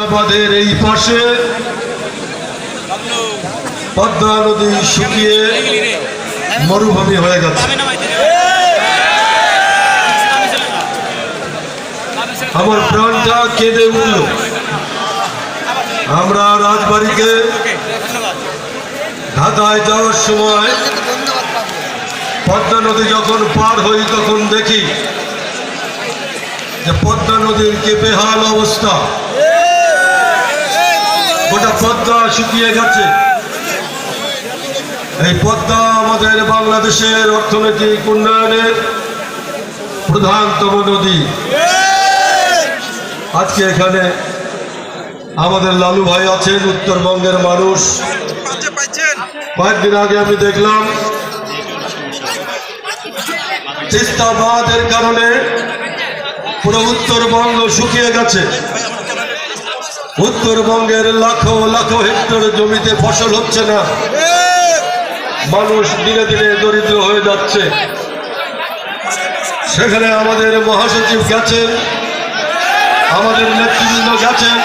আমাদের এই পাশে পদ্মা নদী শুকিয়ে মরুভূমি হয়ে গেছে। আমার প্রাণটা কেঁদে উঠল। আমরা রাজবাড়িকে ঢাকায় যাওয়ার সময় পদ্মা নদী যখন পার হই তখন দেখি যে পদ্মা নদীর কি বেহাল অবস্থা। গোটা পদ্মা শুকিয়ে গেছে। এই পদ্মা আমাদের বাংলাদেশের অর্থনৈতিক উন্নয়নের প্রধানতম নদী। আজকে এখানে আমাদের লালু ভাই আছেন, উত্তরবঙ্গের মানুষ। কয়েকদিন আগে আমি দেখলাম তিস্তা বাঁধের কারণে পুরো উত্তরবঙ্গ শুকিয়ে গেছে। উত্তরবঙ্গের লাখো লাখো হেক্টর জমিতে ফসল হচ্ছে না। মানুষ দিনে দিনে দরিদ্র হয়ে যাচ্ছে। সেখানে আমাদের মহাসচিব গেছেন, আমাদের নেতৃবৃন্দ গেছেন।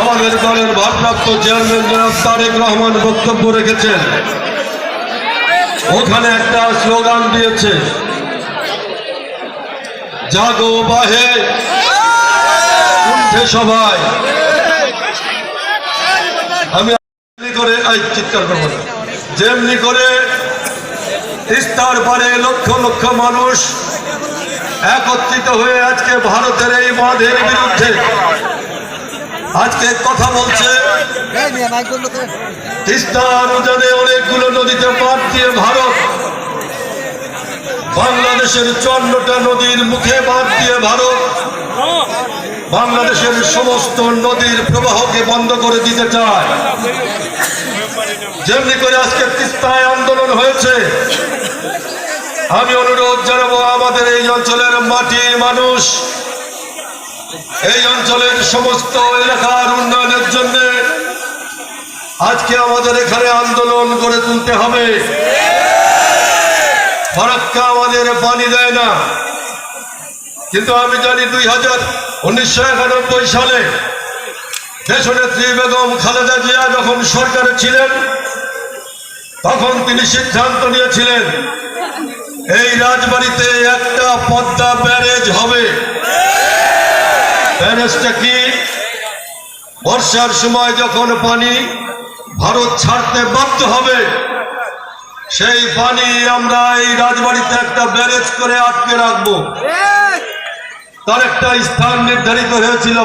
আমাদের দলের ভারপ্রাপ্ত চেয়ারম্যান জনাব তারেক রহমান বক্তব্য রেখেছেন। ওখানে একটা স্লোগান দিয়েছে জাগো বাহে। উঠে সবাই। আমি করে চিৎকার করব। যেমনি করে তিস্তার পারে লক্ষ লক্ষ মানুষ একত্রিত হয়ে আজকে ভারতের এই বাঁধের বিরুদ্ধে আজকে কথা বলছে। তিস্তা নদীতে অনেকগুলো নদীতে বাদ দিয়ে ভারত বাংলাদেশের চুয়ান্নটা নদীর মুখে বাদ দিয়ে ভারত। বাংলাদেশের সমস্ত নদীর প্রবাহকে বন্ধ করে দিতে চায়। যেমনি করে আজকে তিস্তায় আন্দোলন হয়েছে, আমি অনুরোধ জানাব আমাদের এই অঞ্চলের মাটির মানুষ, এই অঞ্চলের সমস্ত এলাকার উন্নয়নের জন্য আজকে আমাদের এখানে আন্দোলন গড়ে তুলতে হবে। ফারাক্কা আমাদের পানি দেয় না। কিন্তু আমি জানি দুই হাজার উনিশশো একানব্বই সালে দেশনেত্রী বেগম খালেদা জিয়া যখন সরকারে ছিলেন, তখন তিনি সিদ্ধান্ত নিয়েছিলেন, এই রাজবাড়িতে একটা পদ্মা ব্যারেজ হবে। ব্যারেজটা কি? বর্ষার সময় যখন পানি ভারত ছাড়তে বাধ্য হবে সেই পানি আমরা এই রাজবাড়িতে একটা ব্যারেজ করে আটকে রাখব। তার একটা স্থান নির্ধারিত হয়েছিল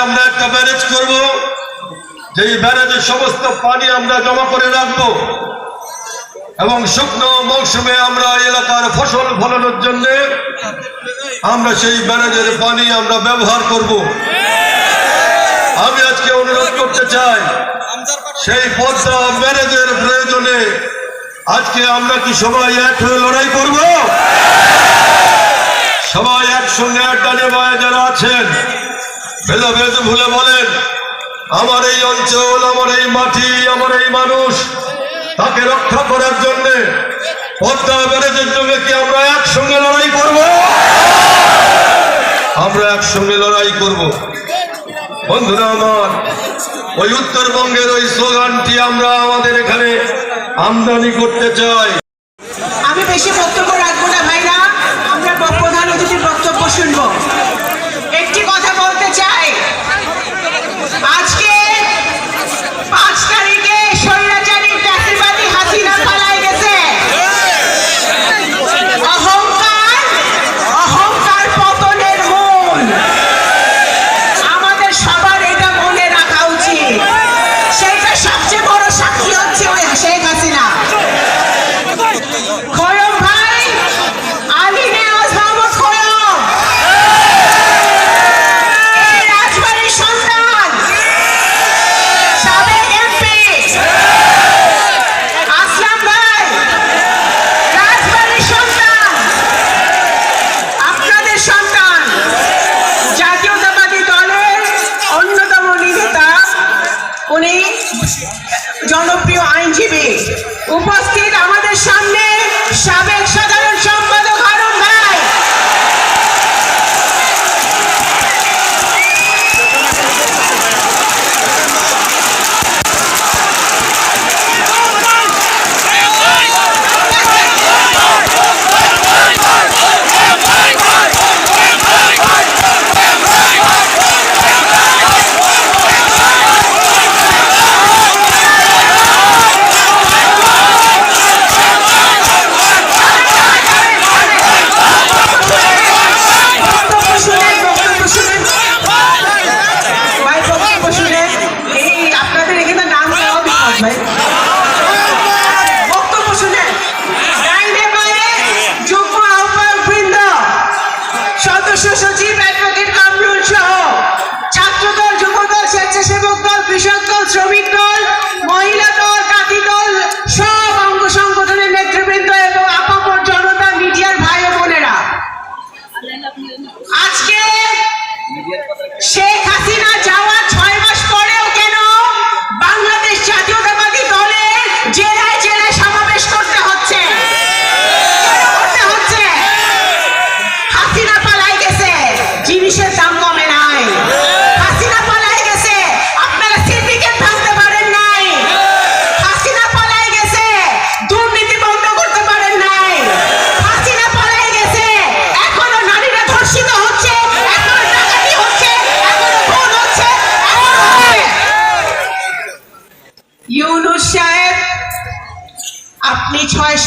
আমরা একটা ব্যারেজ করব। যেই ব্যারেজের সমস্ত পানি আমরা জমা করে রাখব। এবং শুকনো মৌসুমে আমরা এলাকার ফসল ফলানোর জন্য আমরা সেই ব্যারেজের পানি আমরা ব্যবহার করব। আমি আজকে অনুরোধ করতে চাই সেই পদ্মা ব্যারেজের প্রয়োজনে আজকে আমরা কি সবাই এক হয়ে লড়াই করব? সবাই একসঙ্গে এক ডানে বায়ে যারা আছেন, ভেদাভেদ ভুলে বলেন, আমার এই অঞ্চল, আমার এই মাটি, আমার এই মানুষ, তাকে রক্ষা করার জন্য পদ্মা ব্যারেজের জন্য কি আমরা একসঙ্গে লড়াই করব? আমরা একসঙ্গে লড়াই করব। বন্ধুরা আমার ওই উত্তরবঙ্গের ওই স্লোগানটি আমরা আমাদের এখানে আমদানি করতে চাই।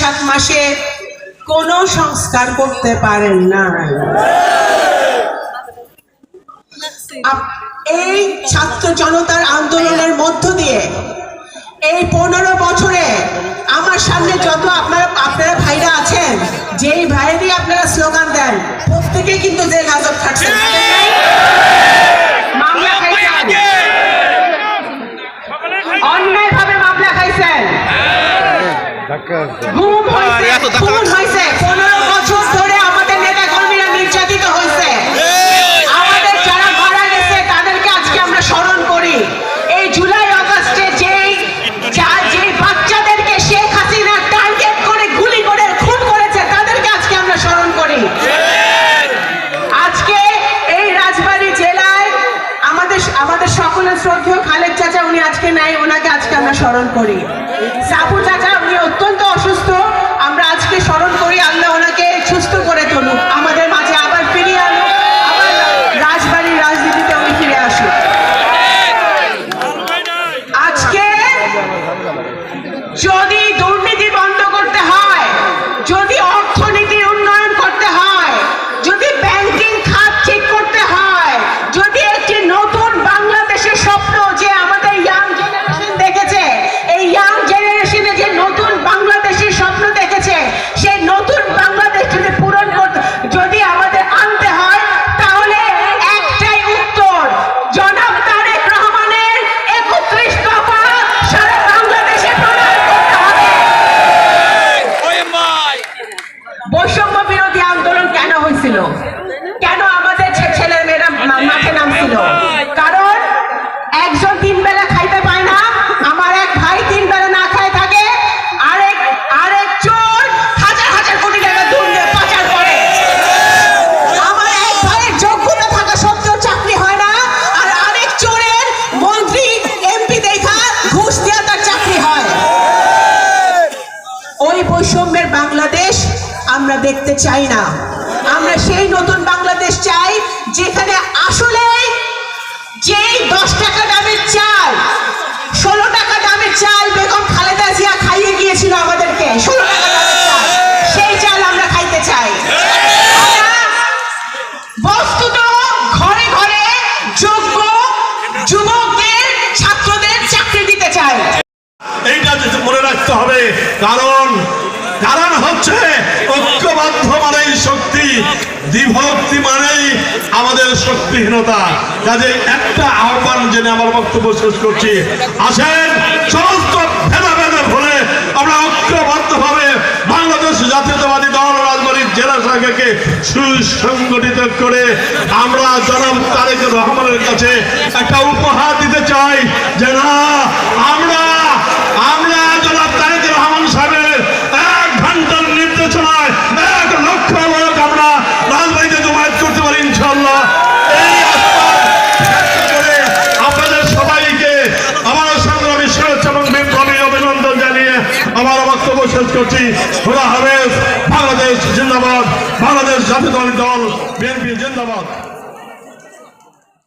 সাত মাসে কোন সংস্কার করতে পারেন না এই ছাত্র জনতার আন্দোলনের মধ্য দিয়ে এই পনেরো বছরে আমার সামনে যত আপনারা আপনারা ভাইরা আছেন, যেই ভাইয়েরই আপনারা স্লোগান দেন, প্রত্যেকেই কিন্তু যে গাজব থাকছে। মামলা What? চাই না। আমরা সেই নতুন বাংলাদেশ চাই যেখানে আসলে যেই দশ টাকা দামের চাল, ষোলো টাকা দামের চাল বেগম খালেদা জিয়া খাইয়ে গিয়েছিল আমাদেরকে, ষোলো টাকা দামের চাল, সেই চাল আমরা খাইতে চাই। বস্তুত ঘরে ঘরে যোগ্য যুবকদের, ছাত্রদের চাকরি দিতে চাই। এইটা মনে রাখতে হবে, কারণ বিভক্তি মানেই আমাদের শক্তিহীনতা। কাজে একটা আহ্বান জেনে আমার বক্তব্য শেষ করছি। আসেন, সমস্ত ভেদা ভেদা ভরে আমরা ঐক্যবদ্ধভাবে বাংলাদেশ জাতীয়তাবাদী দল রাজবাড়ির জেলা শাখাকে সুসংগঠিত করে আমরা জনাব তারেক রহমানের কাছে একটা উপহার দিতে চাই যে না